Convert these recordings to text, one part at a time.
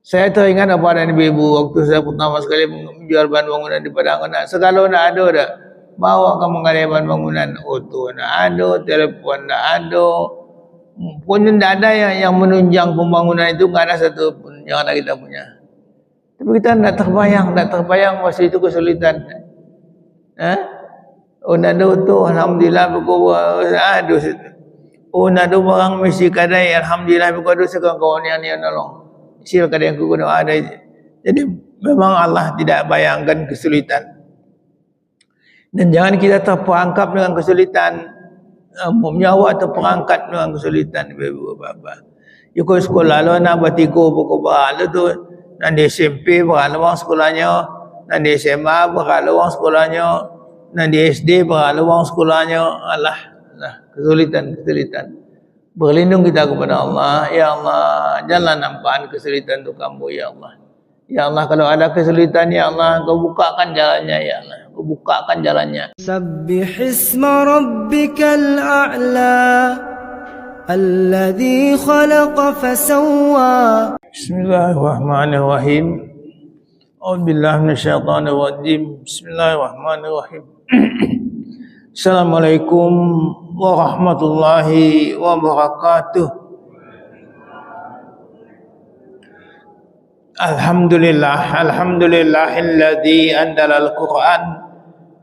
Saya teringat apa ada ibu-ibu waktu saya pertama sekali menjual bahan bangunan di Padang. Nak segala nak ada dah. Bawa kamu mengalih bahan bangunan. Auto nak ada, telefon nak ada. Pun tidak ada yang, yang menunjang pembangunan itu. Tak ada satu pun yang ada kita punya. Tapi kita tidak terbayang, tidak terbayang masa itu kesulitan. Eh? Oh, nak ada auto. Alhamdulillah. Berkuah. Aduh. Oh, nak ada barang mesti kadai. Alhamdulillah. Berkuah. Sekarang kawan yang ni nolong silakan yang guna. Ada jadi memang Allah tidak bayangkan kesulitan. Dan jangan kita terperangkap dengan kesulitan. Umumnya awak terperangkap dengan kesulitan ibu bapa Yuko sekolah lo nak bertiga buku berhala tu dan di SMP berhala orang sekolahnya. Dan di SMA berhala orang sekolahnya. Dan di SD berhala orang sekolahnya. Allah, Allah kesulitan kesulitan Berlindung kita kepada Allah. Ya Allah, janganlah nampakkan kesulitan untuk kamu, Ya Allah. Ya Allah, kalau ada kesulitan, Ya Allah, kau bukakan jalannya, Ya Allah. Kau bukakan jalannya. سبح اسم ربك الأعلى الذي خلق فسوى Bismillahirrahmanirrahim. أعوذ بالله من الشيطان الرجيم بسم الله الرحمن الرحيم السلام عليكم warahmatullahi wabarakatuh. Alhamdulillah alhamdulillah alladhi anzala al-Qur'an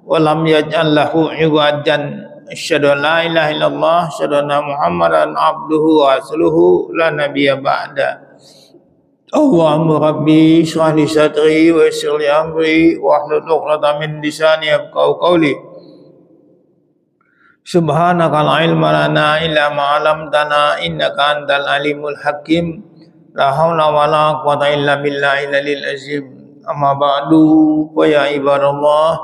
wa lam yaj'al lahu 'iwajan. Asyhadu an la ilaha illallah asyhadu anna muhammadan abduhu wa rasuluhu la nabiyya ba'da. Allahumma rabbi shrah li sadri wa yassir li amri wa ahlul 'uqdatam min lisani yafqahu qawli. Subhanaka al-ilma lana illa ma'alamtana innaka antal alimul hakim. La hawla wa la quwata illa billahi lalil azim. Amma ba'du wa ya ibarallah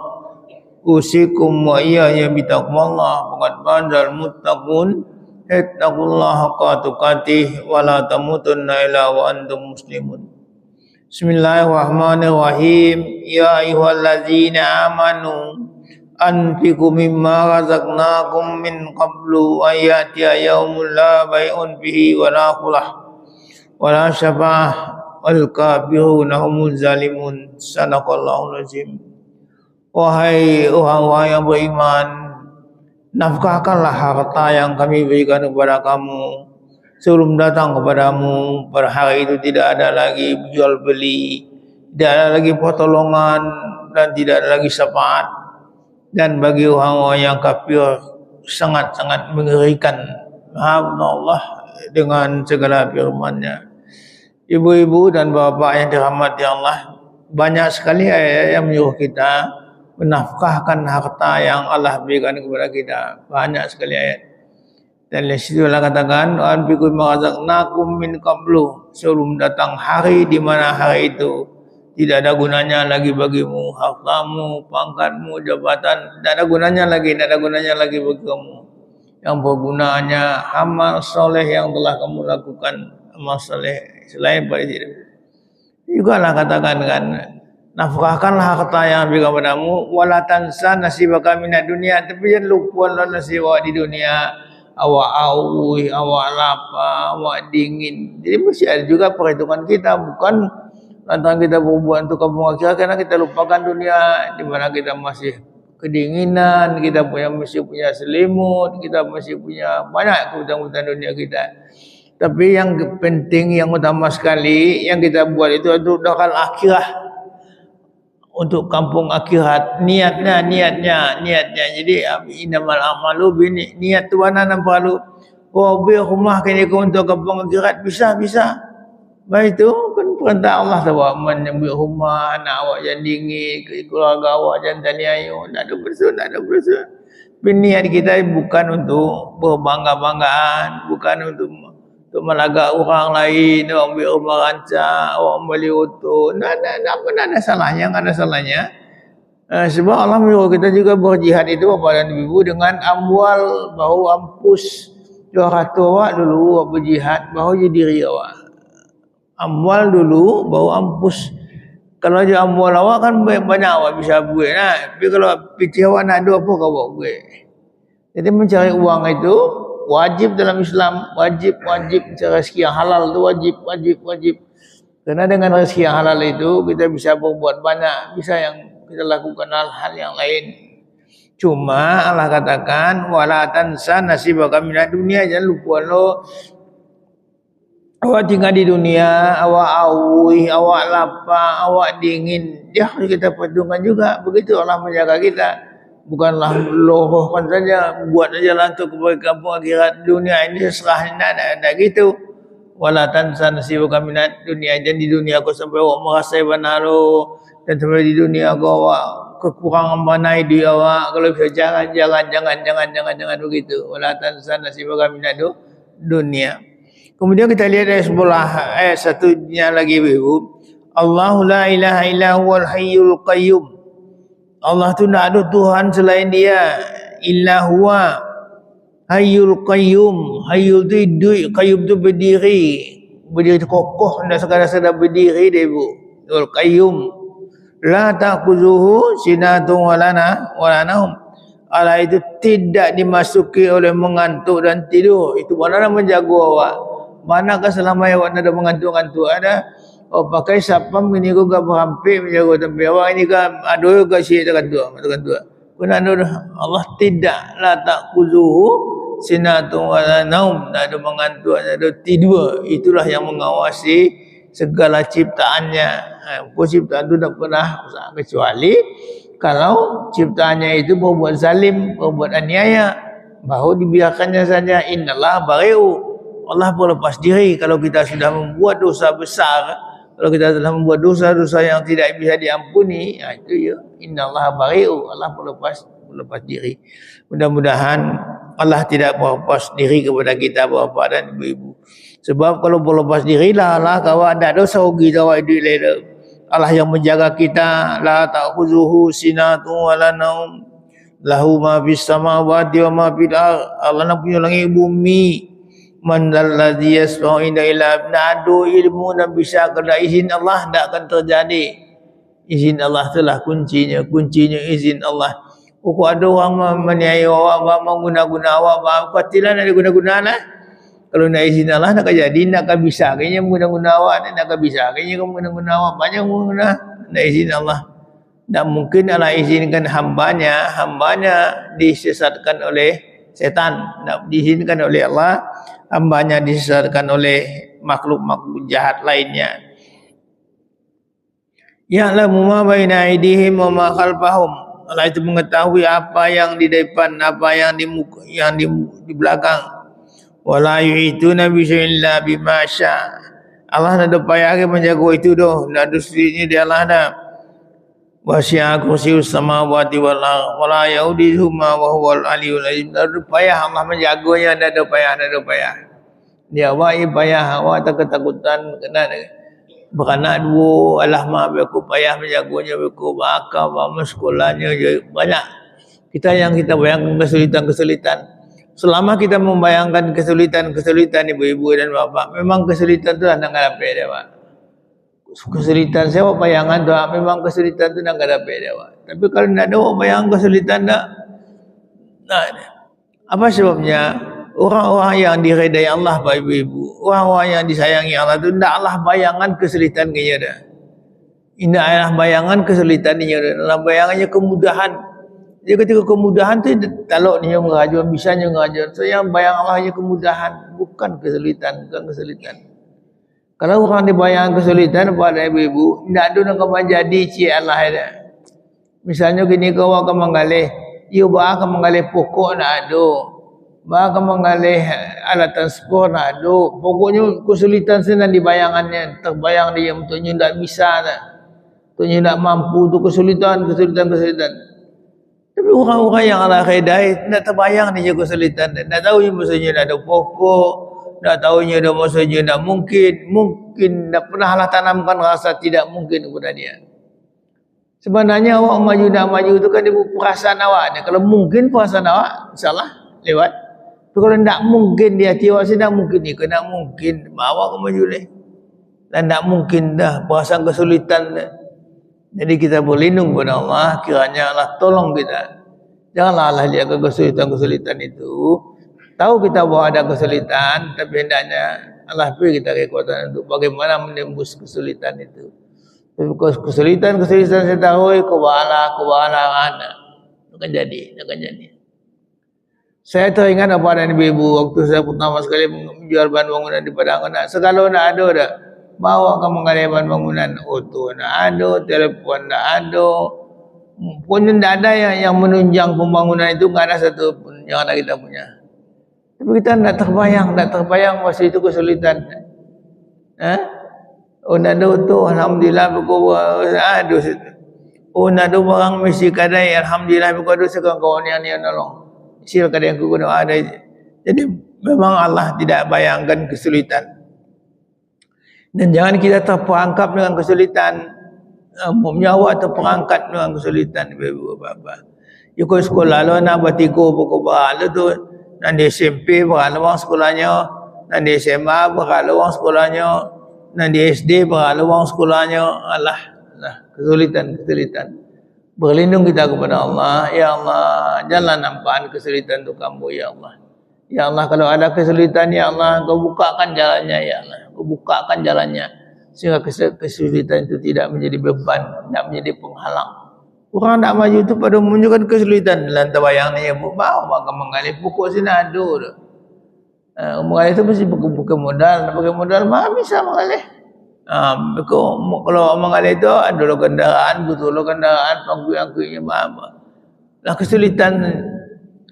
Usikum wa iya ya bitakwallah Fakat muttaqun. Hittakullah haqqa tukatih Wa la tamutunna ila wa antum muslimun. Bismillahirrahmanirrahim. Ya ayuhal amanu يا ايها الذين امنوا انفقوا مما رزقناكم من قبل ان ياتي يوم لا بيع فيه ولا خلع ولا شفاعه والكافرون هم الظالمون صدق الله العظيم Wahai orang-orang yang beriman, nafkahkanlah harta yang kami berikan kepada kamu sebelum datang kepadamu pada hari itu tidak ada lagi jual beli tidak ada lagi pertolongan dan tidak ada lagi syafaat dan bagi orang-orang yang kafir sangat-sangat mengerikan Allah dengan segala firman-Nya ibu-ibu dan bapa yang dirahmati Allah banyak sekali ayat yang menyuruh kita menafkahkan harta yang Allah berikan kepada kita. Banyak sekali ayat. Dan di situ Allah katakan, "Anfiqu ma'azaqnakum min qablu." Sebelum datang hari di mana hari itu tidak ada gunanya lagi bagimu. Hartamu, pangkatmu, jabatan, tidak ada gunanya lagi, tidak ada gunanya lagi bagi kamu. Yang bergunanya amal soleh yang telah kamu lakukan, amal soleh selain pada itu. Juga Allah katakan kan, nafkahkanlah harta yang beri kepadamu. Wala tansa nasibaka minad dunia. Tapi jangan lupa lah nasib di dunia. Awak awi awak lapar awak dingin. Jadi mesti ada juga perhitungan kita. Bukan lantaran kita berbuat untuk kampung akhirat karena kita lupakan dunia. Di mana kita masih kedinginan kita punya masih punya selimut kita masih punya banyak kebutuhan-kebutuhan dunia kita. Tapi yang penting yang utama sekali yang kita buat itu untuk dakal akhirah untuk kampung akhirat. Niatnya niatnya niatnya. Jadi inamal amalu bini niat tuan nan perlu bi rumah kini untuk kampung akhirat bisa bisa baik itu perintah Allah tahu menyebut rumah anak awak jangan dingin keluarga awak tanya ayo nak ada bersun nak ada bersun niat kita bukan untuk berbangga-banggaan bukan untuk untuk melagak orang lain, orang ambil rumah rancak, orang beli auto. Tak ada, apa tak ada salahnya, tak ada salahnya. Uh, sebab Allah menyuruh kita juga berjihad itu Bapak dan Ibu dengan amwal bahu ampus dua ratus awak dulu awak berjihad bahu je diri awak. Amwal dulu bahu ampus. Kalau je amwal awak kan banyak awak bisa buat lah. Tapi kalau pikir awak nak ada apa kau buat buat. Jadi mencari uang itu wajib dalam Islam wajib wajib cara rezeki yang halal tu wajib wajib wajib Karena dengan rezeki yang halal itu kita bisa berbuat banyak, bisa yang kita lakukan hal-hal yang lain. Cuma Allah katakan wala tansa nasibaka minad dunia jangan lupa lo awak tinggal di dunia awak awi awak lapar awak dingin. Harus kita perhitungkan juga. Begitu Allah menjaga kita. Bukanlah lohkan saja buat saja untuk kebaikan kampung akhirat dunia ini serah tidak ada, ada gitu. Wala tansa nasibaka minad dunia jangan di dunia kau sampai awak merasa benar dan sampai di dunia kau awak kekurangan mana di awak. Kalau bisa jangan jangan jangan jangan jangan jangan begitu. Wala tansa nasibaka minad dunia kemudian kita lihat ayat sebelah ayat satunya lagi ibu Allah la ilaha illa huwal hayyul qayyum. Allah tu tak ada Tuhan selain dia. Illa huwa hayyul qayyum. Hayyul tu hidup qayyum tu berdiri. Berdiri kokoh dan sekadar-sekadar berdiri dia ibu. Qayyum. La taquzuhu sinatun walana walanahum Allah itu tidak dimasuki oleh mengantuk dan tidur. Itu mana menjaga awak manakah selama awak ada mengantuk-ngantuk ada oh pakai sapam ini kau gak berhampir menjaga tapi awak ini kan aduh gak sih tak kantuk tak kantuk kena Allah tidak la taquzuhu sinatun walanahum tak ada mengantuk tak ada tidur. Itulah yang mengawasi segala ciptaannya. Pokok ciptaan itu tak pernah kecuali kalau ciptaannya itu berbuat zalim, berbuat aniaya, baru dibiarkannya saja. Innalah bariu. Allah pun lepas diri kalau kita sudah membuat dosa besar, kalau kita telah membuat dosa-dosa yang tidak bisa diampuni, ya itu ya. Innalah bariu. Allah pun lepas lepas diri. Mudah-mudahan Allah tidak berlepas diri kepada kita bapa dan ibu-ibu. Sebab kalau berlepas diri lah lah kawan ada dosa rugi tawa lain. Allah yang menjaga kita la ta'khuzuhu sinatun wala naum lahu ma fis samawati wa ma fil Allah nak punya langit bumi man alladhi yasma'u ila nadu ilmu dan bisa kena izin Allah tak akan terjadi. Izin Allah telah kuncinya. Kuncinya izin Allah. Pukul ada orang meniaya awak, mengguna-guna awak, katilan ada guna-guna lah. Kalau nak izin Allah nak jadi nak kan bisa. Kayaknya guna-guna awak nak kan bisa. Kayaknya kamu guna-guna awak banyak guna nak izin Allah. Dan mungkin Allah izinkan hambanya hambanya disesatkan oleh setan nak diizinkan oleh Allah hambanya disesatkan oleh makhluk-makhluk jahat lainnya. Ya'lamu ma baina aydihim wa ma khalfahum. Allah itu mengetahui apa yang di depan apa yang di muka, yang di, di belakang. Wala yu'ituna bi illa bima syaa. Allah nak payah ke menjaga itu doh. Nak dusrinya dia Allah dah wasya kursi samawati wal ardh wala yaudihuma wa huwal aliyul azim. Nak payah Allah menjaganya ada ada payah ada payah. Dia awak payah awak tak ketakutan kena beranak dua Allah maaf aku payah menjaganya bakal bama sekolahnya banyak. Kita yang kita bayangkan kesulitan-kesulitan. Selama kita membayangkan kesulitan-kesulitan ibu-ibu dan bapak, memang kesulitan nggak dapat dia pak. Kesulitan saya bayangan tu, memang kesulitan anda nggak dapat dia. Tapi kalau tidak ada bayangan kesulitan tak, nah, apa sebabnya? Orang-orang yang diredai Allah pak ibu-ibu, orang-orang yang disayangi Allah itu tidak Allah bayangan kesulitan kaya dah. Indah Allah bayangan kesulitan ini, Allah bayangannya kemudahan dia ketika kemudahan tu taluk ni yang mengajar, bisanya mengajar. So yang bayang Allah kemudahan, bukan kesulitan, bukan kesulitan. Kalau orang dibayang kesulitan pada ibu-ibu, tidak ada nak kau jadi cik Allah ada. Misalnya gini kau akan menggalih, ia akan menggalih pokok nak ada. Bah akan menggalih alat transport nak ada. Pokoknya kesulitan senang dibayangannya, terbayang dia untuknya tidak bisa tak. Untuknya tidak mampu tu kesulitan, kesulitan, kesulitan. Tapi orang-orang yang Allah redai tidak terbayang jaga kesulitan. Tak tahu yang maksudnya ada pokok. Tak tahu yang ada maksudnya tak mungkin. Mungkin tak pernah Allah tanamkan rasa tidak mungkin kepada dia. Sebenarnya awak maju nak maju tu kan dia perasaan awak. Dia. Kalau mungkin perasaan awak, insyaAllah lewat. Tapi kalau tak mungkin dia hati awak sedang mungkin dia. Kena mungkin, awak ke maju leh. Dan tak mungkin dah perasaan kesulitan dah. Jadi kita berlindung kepada Allah kiranya Allah tolong kita. Janganlah Allah lihat kesulitan-kesulitan itu. Tahu kita bahawa ada kesulitan tapi hendaknya Allah beri kita kekuatan untuk bagaimana menembus kesulitan itu. Because kesulitan-kesulitan saya tahu kau bala, kau bala anak. Akan jadi, akan jadi. Saya teringat apa ada ibu waktu saya pertama sekali menjual bahan bangunan di Padang. Nak segala nak ada dah. Bawa ke mengalih bahan bangunan. Auto nak ada, telefon nak ada. Pun tidak ada yang, yang menunjang pembangunan itu. Tak ada satu pun yang ada kita punya. Tapi kita tidak terbayang, tidak terbayang masa itu kesulitan. Eh? Oh nak ada tu, Alhamdulillah berkuah ada situ. Oh nak ada barang mesti kadai, Alhamdulillah berkuah ada sekarang yang ni yang nolong. Sil kadai aku guna ada. Jadi memang Allah tidak bayangkan kesulitan. Dan jangan kita terperangkap dengan kesulitan. Umumnya awak terperangkap dengan kesulitan ibu bapa. Ikut sekolah lo nak bertiga pokok bahala tu. Nanti SMP berhala orang sekolahnya. Nanti SMA berhala orang sekolahnya dan di SD berhala wang sekolahnya. Allah lah kesulitan kesulitan. Berlindung kita kepada Allah. Ya Allah jangan nampak kesulitan untuk kamu ya Allah. Ya Allah kalau ada kesulitan ya Allah kau bukakan jalannya ya Allah. Kau bukakan jalannya. Sehingga kesulitan itu tidak menjadi beban tidak menjadi penghalang orang nak maju itu pada menunjukkan kesulitan dalam tabayang ni ya bu mau maka mengalih pukul sini ada Uh, mengalih itu mesti buka-buka modal. Nak pakai modal mah bisa mengalih. Uh, kalau mengalih itu ada lo kendaraan, butuh lo kendaraan, pangkuy-angkuynya mah. Lah kesulitan.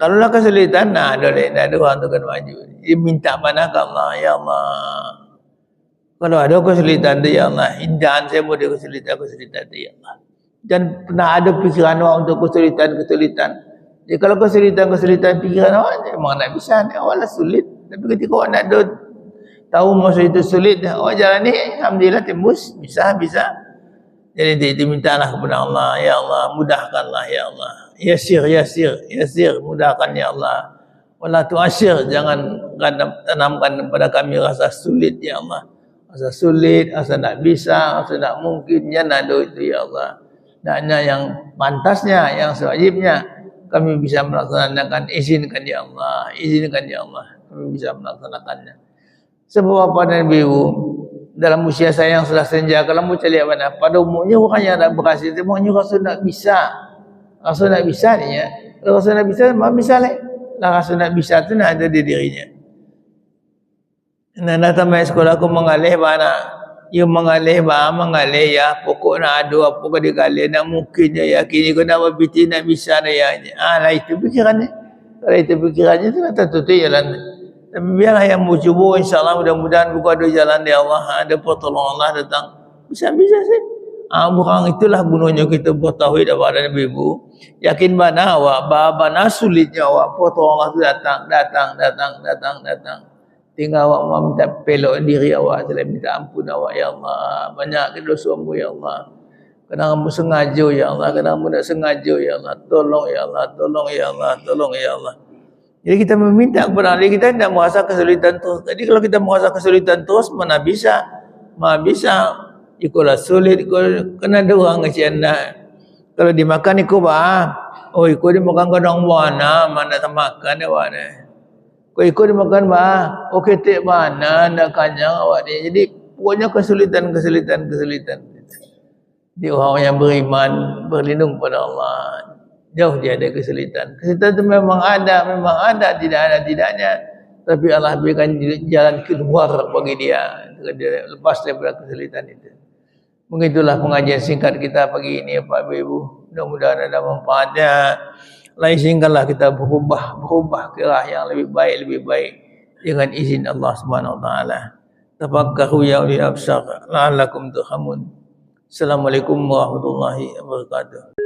Kalau lah kesulitan, nah ada le, ada orang tu kan maju. Dia minta mana ke Allah, ya Allah. Kalau ada kesulitan tu ya Allah, hindahan saya dia kesulitan kesulitan tu ya Allah. Dan pernah ada pikiran orang untuk kesulitan-kesulitan. Jadi kalau kesulitan-kesulitan pikiran orang, memang nak bisa, awalnya sulit. Tapi ketika awak nak ada tahu masa itu sulit, awak jalan ni, Alhamdulillah tembus, bisa, bisa. Jadi dia mintalah kepada Allah, Ya Allah, mudahkanlah Ya Allah. Yasir, yasir, yasir, mudahkan Ya Allah. Wala tu asyir, jangan tanamkan kepada kami rasa sulit Ya Allah. Rasa sulit, rasa nak bisa, rasa nak mungkin, jangan ada itu Ya Allah. Dan yang pantasnya, yang sewajibnya, kami bisa melaksanakan izinkan Ya Allah, izinkan Ya Allah kami bisa melaksanakannya. Sebab apa dan ibu dalam usia saya yang sudah senja kalau mau cari mana pada umumnya yang nak berhasil itu maunya rasa nak bisa. Rasa nak bisa ni ya. Kalau rasa nak bisa mau bisa lah lah rasa nak bisa tu nak ada di dirinya. Nah, main sekolah aku mengalih mana ia mengalih bah mengalih ya pokok nak ada apa ke dikali nak mungkin ya yakin kau nak berbiti nak bisa dah ya ah lah itu pikirannya kalau itu pikirannya tu nak tertutup jalan tapi biarlah yang mau cuba insyaAllah mudah-mudahan buka ada jalan di Allah. Ada pertolongan Allah datang. Bisa-bisa sih. Ah, bukan itulah gunanya kita bertauhid kepada Nabi Ibu. Yakin mana awak, mana sulitnya awak, pertolongan Allah datang, datang, datang, datang, datang. Tinggal awak mau minta pelok diri awak, saya minta ampun awak, Ya Allah. Banyak kedosaanmu, Ya Allah. Kadang kamu sengaja, Ya Allah. Kadang kamu tak sengaja, Ya Allah. Tolong, Ya Allah. Tolong, Ya Allah. Tolong, Ya Allah. Jadi kita meminta kepada Allah, kita tidak merasa kesulitan terus. Jadi kalau kita merasa kesulitan terus, mana bisa? Mana bisa? Ikulah sulit, ikut, kena ada orang kesian Kalau dimakan ikut bah, oh ikut dimakan kadang mana, mana tak makan dia mana. Kau ikut dimakan bah, oh ketik mana, nak kanyang awak ni. Jadi pokoknya kesulitan, kesulitan, kesulitan. Dia orang yang beriman, berlindung pada Allah jauh dia ada kesulitan. Kesulitan itu memang ada, memang ada, tidak ada tidaknya. Tapi Allah berikan jalan keluar bagi dia. Dia lepas daripada kesulitan itu. Begitulah pengajian singkat kita pagi ini Pak Ibu. Mudah-mudahan ada manfaatnya. Lain singkatlah kita berubah, berubah ke arah yang lebih baik, lebih baik. Dengan izin Allah Subhanahu Wa Taala. Tafakkaru ya ulil absar. La'allakum turhamun. Assalamualaikum warahmatullahi wabarakatuh.